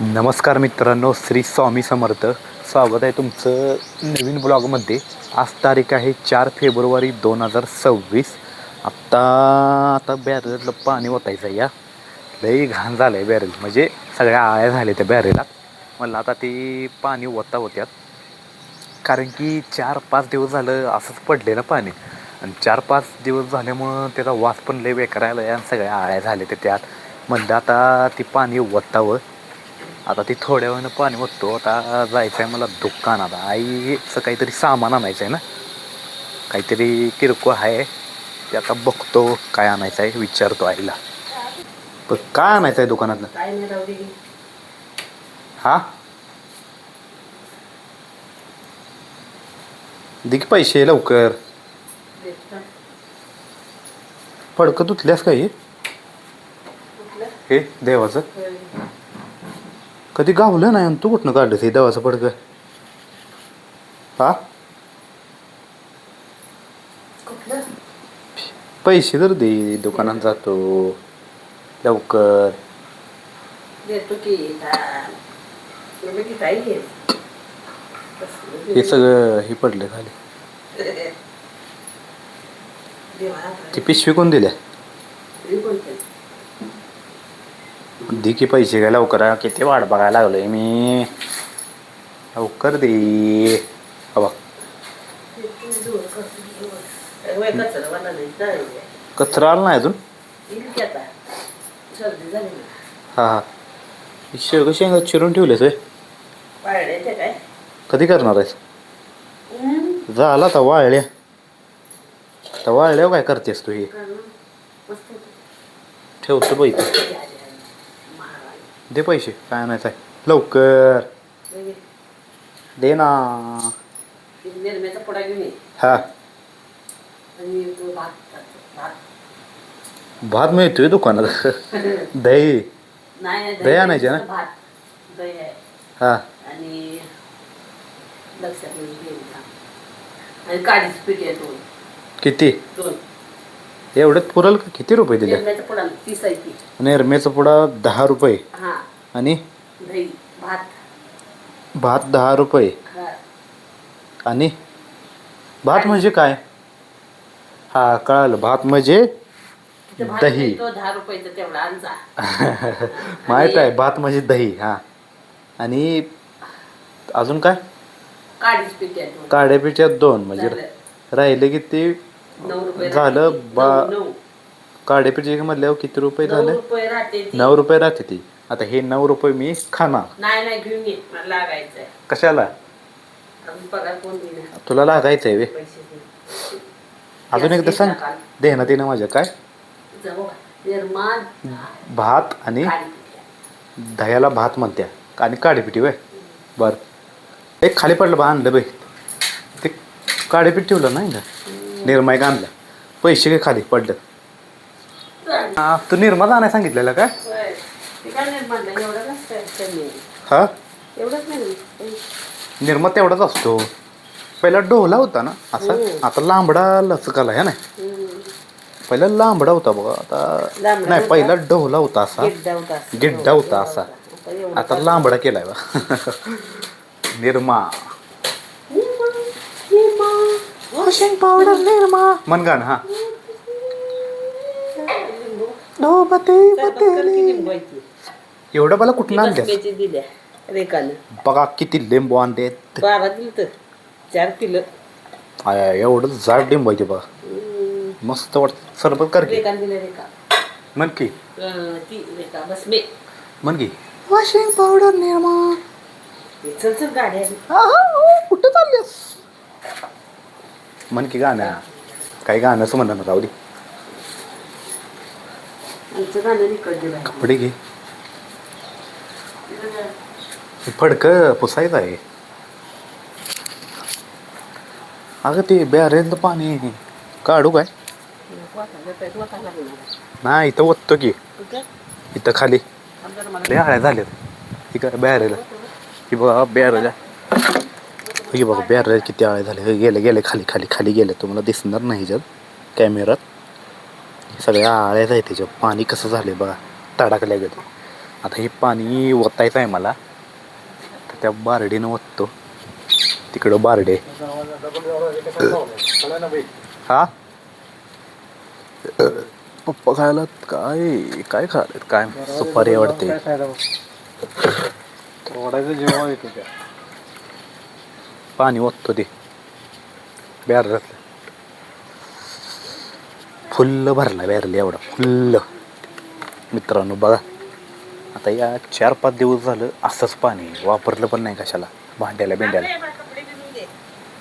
नमस्कार मित्रांनो श्री स्वामी समर्थ. स्वागत आहे तुमचं नवीन ब्लॉगमध्ये. आज तारीख आहे चार फेब्रुवारी दोन हजार सव्वीस. आत्ता आता बॅरेलला पाणी ओतायचं आहे या. लई घाण झालं आहे बॅरेल. म्हणजे सगळ्या आळ्या झाल्या त्या बॅरेला मला आता ते पाणी ओता होत्यात कारण की चार पाच दिवस झालं असंच पडलेलं पाणी. आणि चार पाच दिवस झाल्यामुळं त्याचा वास पण लई बेकार आला आणि सगळ्या आळ्या झाल्या त्या त्यात. म्हणलं आता ती पाणी ओतावं. आता ती थोड्या वेळानं पाणी ओततो. आता जायचं आहे मला दुकानात आईचं काहीतरी सामान आणायचं आहे ना? काहीतरी किरकोळ आहे. ते आता बघतो काय आणायचं आहे विचारतो आईला. पण काय आणायचं आहे दुकानातनं काय नाही राहू दे. हा? दे की पैसे लवकर. फडकं धुतल्यास का हे देवाचं. कधी गावलं नाही आणि तू कुठनं काढलं ते देवाचं फडकं हा? पैसे तर दे दुकानात जातो. लवकर. हा. हे सगळं हे पडले खाली. ती पिशवी कोण दिल्या. दे की पैसे काय लवकर किती वाट बघायला लागलोय मी. लवकर दे. बघ. कचरा आला नाही अजून? हा हा. शेवग शेंगा चिरून ठेवलेस कधी करणार आहेस? झाला तर वाळल्या. तर वाळल्यावर काय करतेस तू हे? ठेवतो पैसे दे पैसे काय आणायचं आहे? लवकर. दे ना. ती निरम्याचा पुडा घेऊन ये. हा. आणि तो भात टाकतो. भात. भात मिळतोय दुकानात. दही. नाही दही आणायचे ना? भात. दही आहे. हा. आणि लक्षात नाही घ्यायचा आणि काडीच पीठ आहे दोन. किती? दोन. एवढ्यात पुरल का? किती रुपये दिले तीस आहे ती. नेरमेचा पुडा दहा रुपये. हा. आणि? दही भात. भात दहा रुपये. हा. आणि? भात म्हणजे काय? हा कळालं. भात म्हणजे तिथं भात दही. मिळतो दहा रुपयाचा तेवढा आणजा माहीत आहे भात म्हणजे दही हा. आणि अजून काय? आहे दोन. काड्यापिठ्यात दोन म्हणजे. राहिले किती नऊ रुपये झालं राहते. बा- नऊ- नऊ. म्हणल्यावर किती रुपये नऊ झाले? रुपये राहते ती. नऊ रुपये राहते ती. आता हे नऊ रुपये मी खाणार. नाही नाही घेऊन ये. मला लागायचंय. कशाला? अजून पगार कोण देणार? तुला लागायचंय वे. पैसे. अजून एकदा सांग. दे ना दे ना माझ्या काय? जाऊ निर्माण. भात आणि काळी. दह्याला भात म्हणत्या. आणि काडीपिठी वय बर. एक खाली पडलं बा आणलं बाई ते काडीपीठ ठेवलं नाही का निर्माय आणलं पैसे काय खाली पडलं हा, तू निर्मा आणाय सांगितलेलं काय. हा निर्मा तेवढाच असतो पहिला डोला होता ना असा. आता लांबडा लचकाला आहे ना. पहिला लांबडा होता बघा आता नाही. पहिला डोला होता असा गिड्डा होता असा. असा. आता लांबडा केलाय बा निर्मा. वॉशिंग पावडर निर्मा मन गाणं हा. लिंबू. धोबते सरबत कर की लिंबू आहे ती. एवढं मला कुठं दिल्या रेखानं. बघा किती लिंबू आणलेत बारा दिलं तर चार किलो. आय, आय, एवढं जाड लिंबू आहे ते बघा. मस्त वाटत सरबत कर की. दिल्या म्हण की. अं, ती रेखा बस मे. म्हण की. वॉशिंग पावडर निर्मा चल चल गाड्या म्हण की गाणं काही गाणंच म्हणणं राहू दे आमचं गाणं. कपडे घे फडकं पुसायचं आहे अगं ते बॅरेलचं पाणी काढू काय. नाही इथं ओततो की? इथं खाली. लय आळ्या झाल्यात ही काय बॅरेल ही बघा बॅरेल हे बघा बॅरेल किती आळे झाले. हे गेले गेले खाली खाली खाली गेले. तुम्हाला दिसणार नाही ह्याच्यात कॅमेरात सगळ्या आळ्याच आहे त्याच्यात पाणी कसं झालंय बघा. तडाकल्या गेलं. आता हे पाणी ओतायचं आहे मला. तर त्या बारडीनं ओततो. तिकडं बारडे. हा? पप्पा खायला काय? काय खायला काय? सुपारी आवडते. जेव्हा येतो त्या. पाणी ओततो ते. बॅरलातलं फुल्ल भरला बॅरल एवढा फुल्ल. मित्रांनो बघा आता या चार पाच दिवस झालं असंच पाणी. वापरलं पण नाही कशाला भांड्याला बिंड्याला.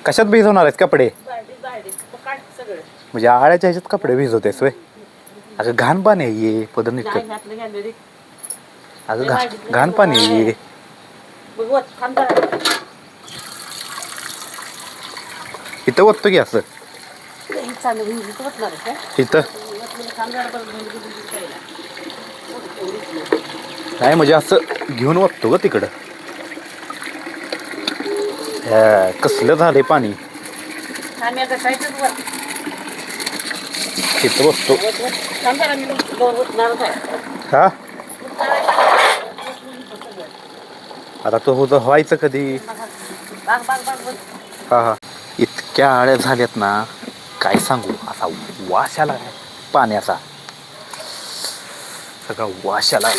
कशात भिजवणार आहेत कपडे? म्हणजे आळ्याच्या ह्याच्यात कपडे भिजवतेस वय अगं घाण पाणी आहे ये पदर निघत अगं घा घाण पाणी आहे ये. बघ वत थांब जरा. इथं ओततो की असं? इथं नाही. म्हणजे असं घेऊन ओततो ग तिकडं कसलं झालंय पाणी. तिथं बसतो. हा. आता तो होतं व्हायचं कधी. हा हा इतक्या आळ्या झाल्यात ना काय सांगू? असा वास आला पाण्याचा. सगळा वास आला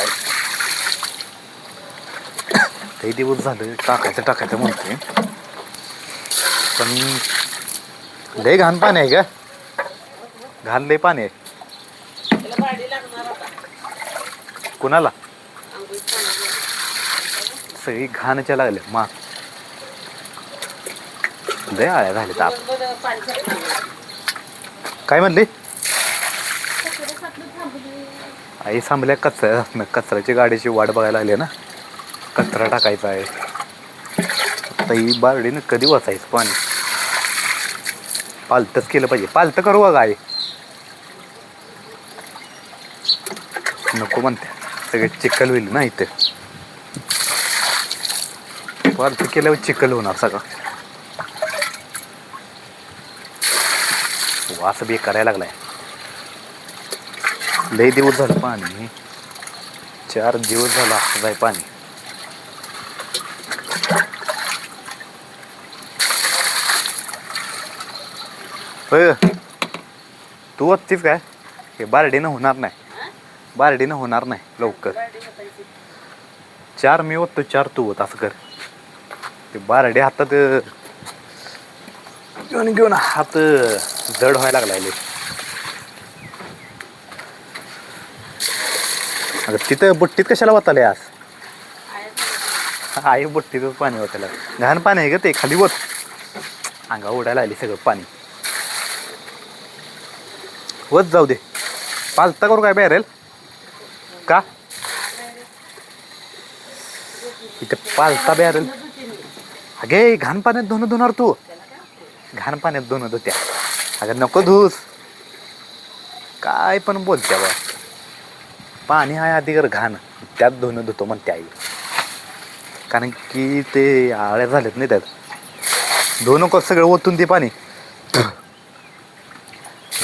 काही दिवस झालं टाकायचं टाकायचं म्हणतोय. पण लय घाण पाणी आहे का घाण लय पाणी आहे. कुणाला. सगळी घाणच्या लागल्या. मा लय आळ्या झाल्या ताप काय म्हणली? आई थांबल्या कचरा कचऱ्याची गाडीची वाट बघायला लागली ना. कचरा टाकायचा आहे. आता ही बारडीनं कधी वाचायचं पाणी? पालतच केलं पाहिजे. पालतं करू बघा आई नको म्हणते. सगळे चिखल होईल ना इथे. पालतं केल्यावर चिखल होणार सगळं. हो, वास बी करायला लागलाय. लय दिवस झालं पाणी. चार दिवस झाला जाय पाणी. होय तू वत्तीस काय? हे बारडीनं होणार नाही. बारडीनं होणार नाही लवकर. चार मी ओततो चार तू होत असं कर. ते बारडे हातात घेऊन घेऊन. हात जड व्हायला लागलाय अगं तिथं बुट्टीत कशाला वाचाले आज? आई बुट्टीतच पाणी वाचायला घाण पाणी आहे का ते खाली वत अंगा उडायला आली सगळं पाणी. वत जाऊ दे. पालता करू काय बॅरेल का? इथे पालता बॅरेल अगे घाण पाण्यात धुणं धुणार तू. घाण पाण्यात धुणं धुत्या अगं नको धुस. काय पण बोलत्या बा पाणी आहे अधिकार घाण. त्यात धुणं धुतो म्हणते आई. कारण की ते आळ्या झालेत नाही त्यात. दोन नको सगळं ओतून ते पाणी.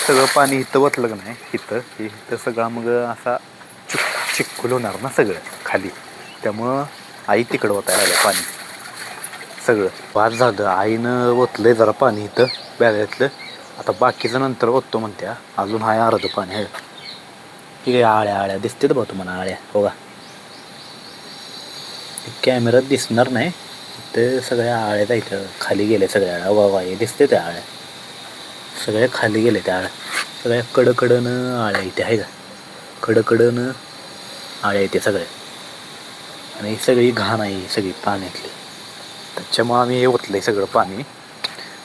सगळं पाणी इथं ओतलं का नाही? इथं. इथं सगळं मग असा चिक चिक्कुल होणार ना सगळं खाली. त्यामुळं आई तिकडं ओतायला आलं पाणी. सगळं. वाद झालं. आईनं ओतलंय जरा पाणी इथं बॅगातलं आता बाकीचं नंतर ओततो म्हणत्या. अजून हाय अर्धं पाणी आहे. ठीक आहे आळ्या आळ्या दिसते बघ तुम्हाला आळ्या. हो का कॅमेरात दिसणार नाही. ते सगळ्या आळ्या त्या खाली गेले सगळ्या. आळ्या वा वा हे दिसते त्या आळ्या. सगळ्या खाली गेले त्या आळ्या. सगळ्या कडकडनं आळ्या इथे आहे का? कडकडनं आळ्या इथे सगळ्या. आणि सगळी घाण आहे सगळी पाण्यातली. त्याच्यामुळं आम्ही हे ओतलं आहे सगळं पाणी.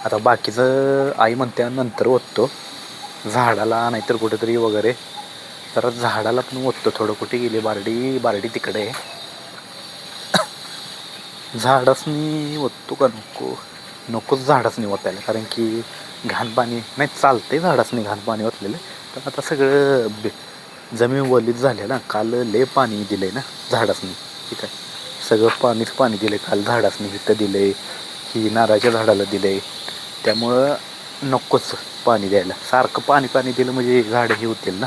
आता बाकीचं आई म्हणते नंतर ओततो. झाडाला नाहीतर कुठेतरी वगैरे. तर झाडाला पण ओततो थोडं कुठे गेली बारडी बारडी तिकडे. आहे झाडसनी ओततो का नको? नकोच झाडसनी ओतायला कारण की घाण पाणी नाही चालतंय झाडसनी घाण पाणी ओतलेलं तर आता सगळं बे जमीन वलीत झाले ना काल लय पाणी दिलंय ना झाडासनी ठीक आहे. सगळं पाणीच पाणी दिलं आहे काल झाडासनी इथं आहे ही नारळाच्या झाडाला दिलं आहे त्यामुळं नकोच पाणी द्यायला. सारखं पाणी पाणी दिलं म्हणजे झाडं हे होतील ना?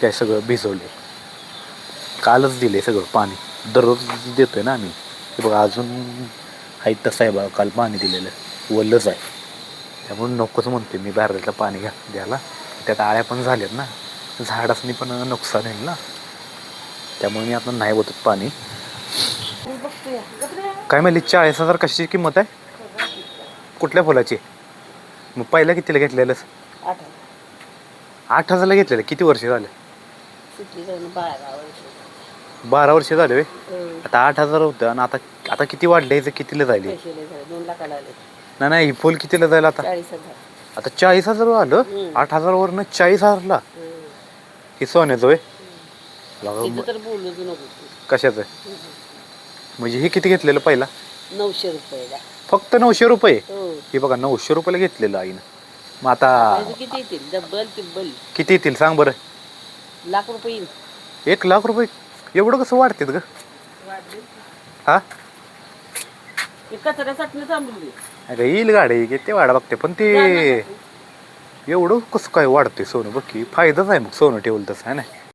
काय सगळं भिजवले कालच दिले सगळं पाणी. दररोज देतो आहे ना आम्ही. हे बघा अजून आहे तसं आहे बघा काल पाणी दिलेलं. वल्लच आहे. त्यामुळे नकोच म्हणते मी बॅरलला पाणी घ्या द्यायला. त्यात आळ्या पण झाल्यात ना. झाडासनी पण नुकसान आहे ना. त्यामुळे मी आता नाही होत पाणी. काय म्हणली चाळीस हजार कशाची किंमत आहे? कुठल्या फुलाची? मग पहिल्या कितीला घेतलेलंस? आठ हजारला घेतलेलं. किती वर्ष झाले? बारा वर्ष झाले. आता आठ हजार होतं आणि आता आता किती वाढले? कितीला झाले? नाही नाही फुल कितीला जाईल आता? हजार आता चाळीस हजार आलं. आठ हजारवरनं चाळीस हजारला? हं. सोन्याचं तू. कशाचं? म्हणजे हे किती घेतलेलं पहिला? नऊशे रुपयाला. फक्त नऊशे रुपये? हो. हे बघा नऊशे रुपयाला घेतलेलं आईनं. मग आता किती येतील? डब्बल तिब्बल किती येतील सांग बरं. लाख रुपये येईल. एक लाख रुपये? एवढं कसं वाढतात ग? हा? हे कचऱ्यासाठी थांबली अगं येईल गाडी किती वाढा बघते पण ते एवढं कसं काय वाढते सोनं? बघ की फायदाच आहे मग सोनं ठेवलं तसं आहे ना?